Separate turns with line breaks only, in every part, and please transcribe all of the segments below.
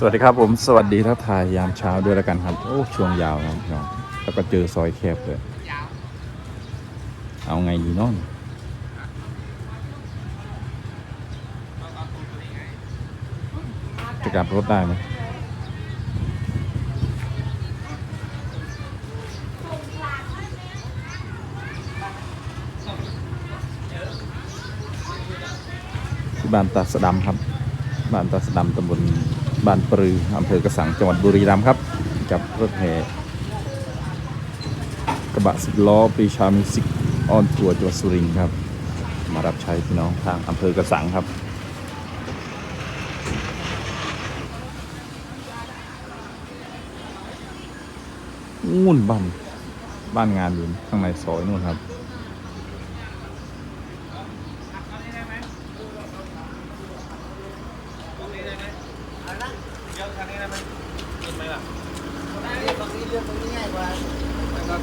สวัสดีครับผมสวัสดีทักทายยามเช้าด้วยแล้วกันครับ โอ้ช่วงยาวครับพี่น้องแล้วก็เจอซอยแคบเลยเอาไงดีเน้องจะกลับรถได้ไหมที่บ้านตาสดำครับ บ้านตาสดำตำบล บ้านปรืออำเภอกระสังจังหวัดบุรีรัมย์ครับ กับรถแห่กระบะสิบล้อปรีชามิสิกออนทัวร์จังหวัดสุรินทร์ครับ มารับใช้พี่น้องทางอำเภอกระสังครับนู่นบ้านบ้านงานอยู่ข้างในซอยนู่นครับ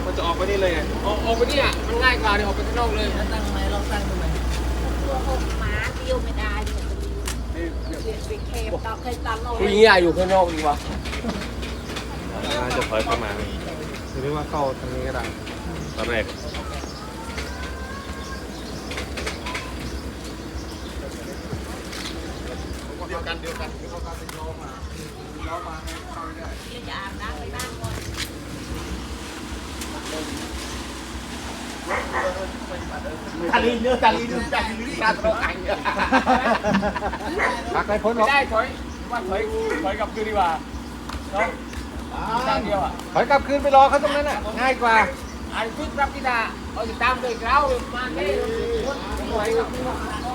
มันจะออกไปนี่เลยไงออกออกไปนี่อะมันง่ายกว่าเนี่ยออกไปข้างนอกเลย
ตั้งไหมลองตั้งดูไหม
ตัวหกม้าเดียวไม่ได้เนี่ยเปลี่ยนไปเคมตอกเคยตอนเรา
ผู้หญิงอะอยู่ข้างนอกดีกว่า
จะถอยเข้ามาหรือว่าเข้าทางนี้ก็ได้ตอนแรก
จะอาบน้ำไปบ้างก่อน
ตาลีเนื้อตาลีเนื้อตาลีเนื้อตาตรงไหน
พักให้พ้นหร
ไม่
อก
ได้ถอยว่าถอยถอยกลับคืนดีกว่าเนาะทางเดียวอะ
ถอยกลับคืนไปรอเขาตรงนั้นน่ะง่ายกว่า
อันชุดรับพิธาเอาติดตามเลยเรามาแค่คนถอยกลับคืน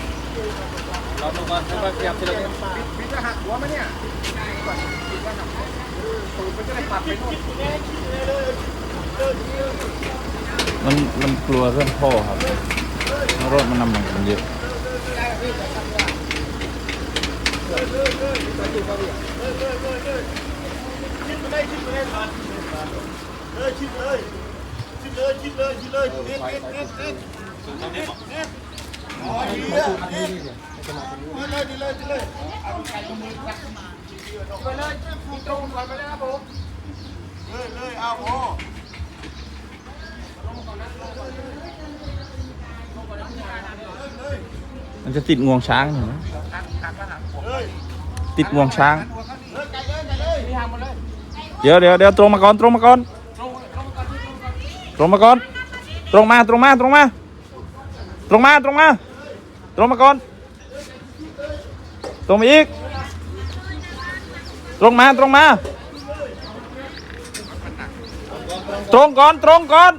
เราลงมาแล้วก็ขยับทีละนิด
พี่จะหักหัวไหมเนี่ยตูดมันจะได้ปัดไปโน่น
มันมันกลัวเรื่องท่อครับรถมันนำหนักมันเยอะ
เลยชิดเลยชิดเลยชิดเลยชิดเลยเอ็ดเอ็ดเอ็ดเอ็ดเอ็ดเอ็ดอ๋อดีอะเอ็ดดีเลยดีเลยดีเลย
ไปเลยมีตรงก่อนไปเลยครับ
เลยเลยเอาพอ
มันจะติดงวงช้างเห็นไหม
เลย
ติดงวงช้าง
เลยไกลเลยไกลเลย
นี่ทางมาเลย
เดี๋ยวเดี๋ยวเดี๋ยวตรงมาก่อนตรงมาก่อน
ตรง
มาก่อน ตรงมาตรงมาตรงมา ตรงมาตรงมา ตรงมาก่อน ตรงมาอีก ตรงมาตรงมา ตรงก่อนตรงก่อน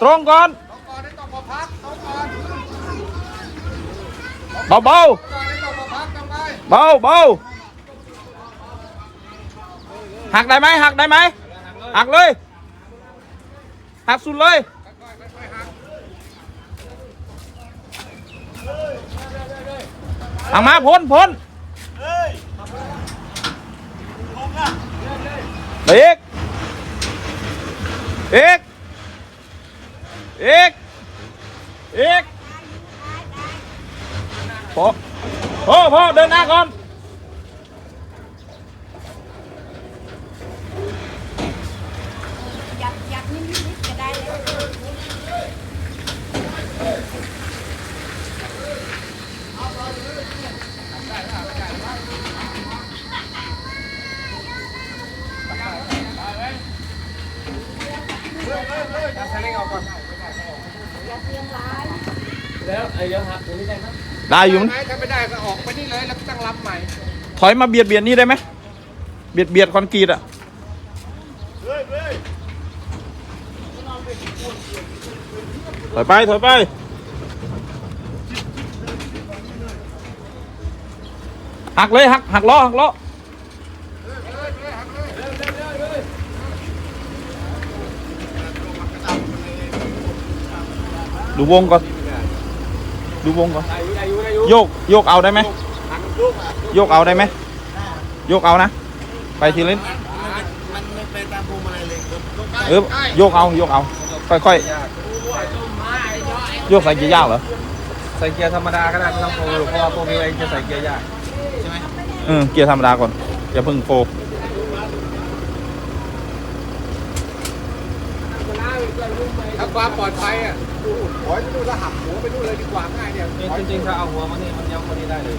ตรงก่อน
บ้าพักต้องก่อน
เบาเบา
ก่อนได้ต้องมาพักต้องไป
เบาเบาหักได้ไหมหักได้ไหมหักเลยหักสุดเลย เอามาพ้นพ้น
เฮ้ยลงอะ
เอกเอกเอกเอกพอพอพอเดินหน้าก่อน
ยับยับนิดนิดก็ได้เลย
จับสลิงออกก่อน
อย่าเสียงร้าย
แล้วไอ้ยังหักตรงนี้ได้ไหม
ได้อยู่
ไหมถ้าไม่ได้ก็ออกไปนี่เลยแล้วตั้งรับใหม่
ถอยมาเบียดเบียดนี่ได้ไหมเบียดเบียดคอนกรีตอะถอยไปถอยไปหักเลยหักหักล้อหักล้อ ดูวงก่อน ดูวงก่อน
อายุอายุอายุ
โยก โยกเอาได้ไหม โยกเอาได้ไหม โยกเอานะ ไปทีละนิด
มันไม่ไปตามพวงมาลัยเลยครับ
เออโยกเอา โยกเอา ค่อยๆ โยกใส่เกียร์ยากเหรอ
ใส่เกียร์ธรรมดาก็ได้ไม่ต้องโฟล์เพราะว่าโฟล์วิวเองจะใส่เกียร์ยาก
เออเกียร์ธรรมดาก่อน อย่าเพิ่งโฟร์
ถ้า ความปลอดภัยอะถอยไปนู่นแล้วหักหัวไปนู่นเลยดีกว่าง่ายเนี่ย
จริงๆถ้าเอาหัวมานี่มันย้ำมานี่ได้เลย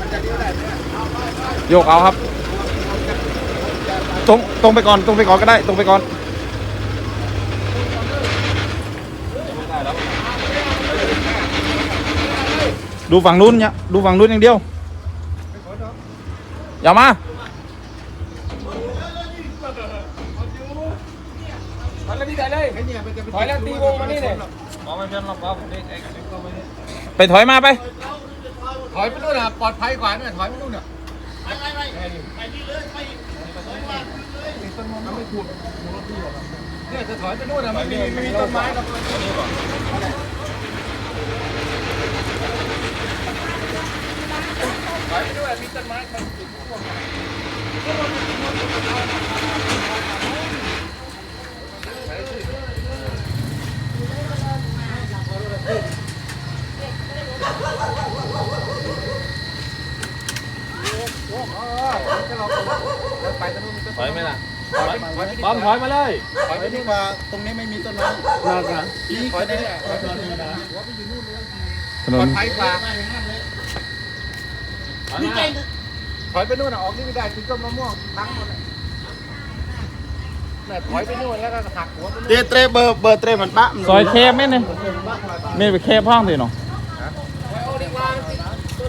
มันจะเลี้ยวได้ไหม
โยกเอาครับตรงตรงไปก่อนตรงไปก่อนก็ได้ ตรงไปก่อนดูฝั่งนู้นเนี่ยดูฝั่งนู้นอย่างเดียวอย่ามา
มันแล้วนี่ได้เลย ถอยแล้วตีวงมานี่เลย
มองไม่เป็นหรอกว่าผมเด็กเอ็กซ์ก็ไม่ได้
ไปถอยมาไป
ถอยไปนู่นอะปลอดภัยกว่าเนี่ยถอยไปนู่นอะเนี่ยจะถอยไปนู่นอะไม่มีไม่มีต้นไม้ครับถอยไปนู่นอะมีต้นไม้มันติดพวก
ถอยไหมล่ะ บอมถอยมาเลย
ถอยไปดีกว่าตรงนี้ไม่มีต้นไม้น่าจะนี่ถอยได้เนี่ยถอยไปดีกว่า
ถน
ปลอนดภัยกว่าถอยไปนู่นอะออกนี่ไม่ได้ถึงต้นมะม่วงทั้งหมดเลยเนี่ยถอยไปนู่นแล้วก็หักหัวไปนู่น
เตะเตะเบอร์เบอร์เตะมันปะ
ซอยเคบไหมเนี่ยไม่ไปเคบห้องสิเนาะ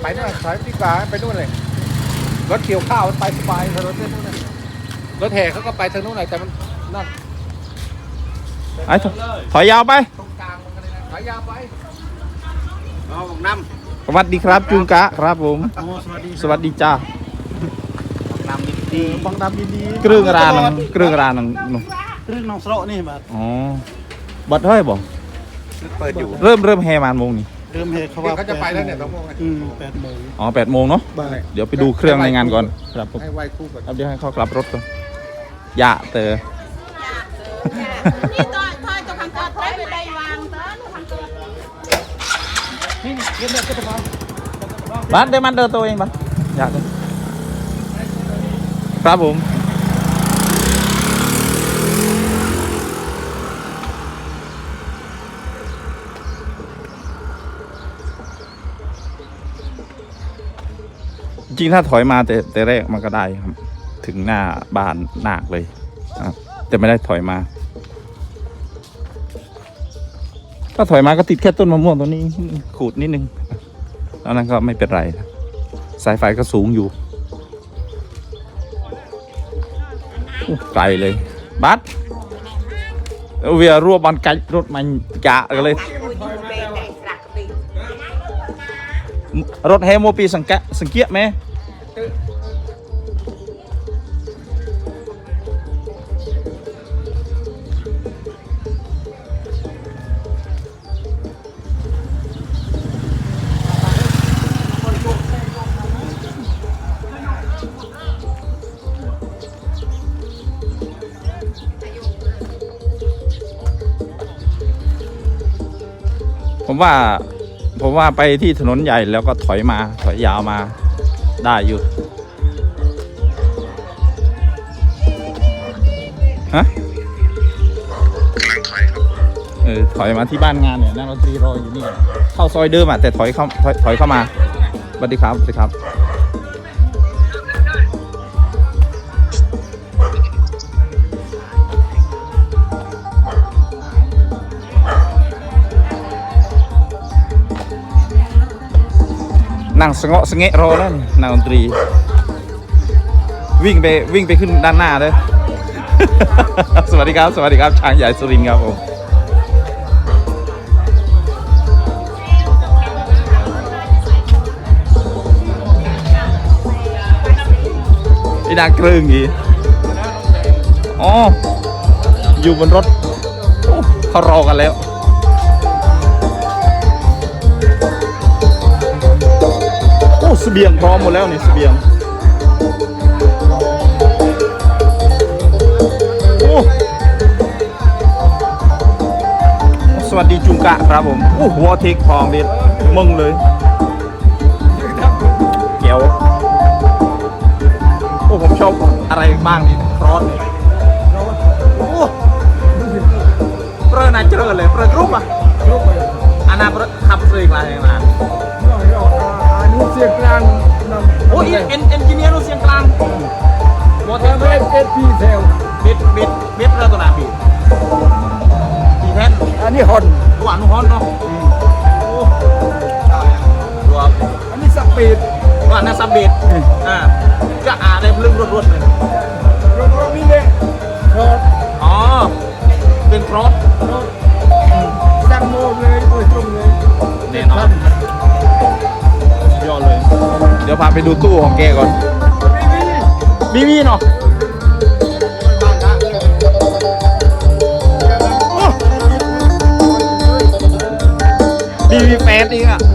ไปนู่นถอยดีกว่าไปนู่นเลยรถเกี่ยวข้าวมันไปสบายถนนเส้นนู้นเลย รถแห่เขาก็ไปทางนู้นหน่อยแต่มันนั่น
ไอ้ถถอยยาวไป
ตรงกลางมันก็เลยนะถอยยาวไป
เอาของน้
สวัสดีครับจุงกะครับผมำ
โอ้สวัสดี
สวัสดีจ้า
น้ำดีบังน้ำดี
เครื่องรานงเครื่องรานงนู่น
เรื่องน้องสโลนี่บัด
อ๋อบัดเฮ้ยบอก
เปิดอยู่
เริ่มเริ่มแฮมานโมงนี่
เริ่มเหตุเขา
เดี๋ย
ว่าว
เขาจะไปแล้วเนี่ยสองโมง
อืมแปดโมง
อ๋อแปดโมงเนาะ
บ่าย
เดี๋ยวไปดูเครื่องในงานก่อน ครับผม
ให้ไวคู่ก่อน
ครับเดี๋ยวให้เขากลับรถก่อน ยะเตอ
นี่ตอนทอยตัวคันตอดได้ไปได้วางเต้นคันตอด
บ้านเดี๋ยวมันเดินตัวเองบ้านอยากเลยครับผมจริงๆถ้าถอยมาแต่แต่แรกมันก็ได้ครับ ถึงหน้าบ้านหนักเลยครับแต่ไม่ได้ถอยมา ถ้าถอยมาก็ติดแค่ต้นมะม่วงตัวนี้ขูดนิดนึงแล้วนั้นก็ไม่เป็นไรครับสายไฟก็สูงอยู่อู้ไกลเลยบัสเวียรัวบอลไกลรถมันจะกันเลย
อุ้ยเบนได้สลักตี
รถเฮโมปีสังเกะสังเกียไหม ผมว่าผมว่าไปที่ถนนใหญ่แล้วก็ถอยมาถอยยาวมาได้อยู่ฮะกำลังถอยครับเออถอยมาที่บ้านงานเนี่ยนั่งรถตรีรออยู่นี่เข้าซอยเดิมอะแต่ถอยเข้าถอยถอยเข้ามาสวัสดีครับสวัสดีครับ นั่งสงะสงะรอแล้วนี่นั่งดนตรี วิ่งไปวิ่งไปขึ้นด้านหน้าเลย สวัสดีครับ สวัสดีครับ ช้างใหญ่สุรินทร์ครับผมดาเกรึงอีอ๋อ อยู่บนรถเขารอกันแล้ว อ้เสบียงพร้อมหมดแล้วนี่เสบียง โอ้ สวัสดีจุงกะครับผมโอ้หัวเทคพร้อมเด็ดมึงเลยเกียวโอ้ผมชอบอะไรบ้างนี่ครอสนี่โอ้เปรอะน่าเจริญเลยเปรอะกรุ๊ปอะอันนั้นเปรอะขับซื้ออีกแล้วยังไวเทค
เอ็นเอ็นพีเซล
บิดบิดบิดเรือตัวหนาบิดกี่แท่น
อันนี้ฮอน
ตัวอนุฮอนเนาะโอ้ตัว
อันนี้สปีด
ตัวนั้นซับบิดอ่าก็อาได้พลึงรวดๆเลย
รถรถนี่เลยรถ
อ๋อเป็นครอส
รถดังโมเลยโดยตรงเลย
แน่นอนสุดยอดเลย เดี๋ยวพาไปดูตู้ของแกก่อน มีมีเนาะ มีมีแฟนอีกอะ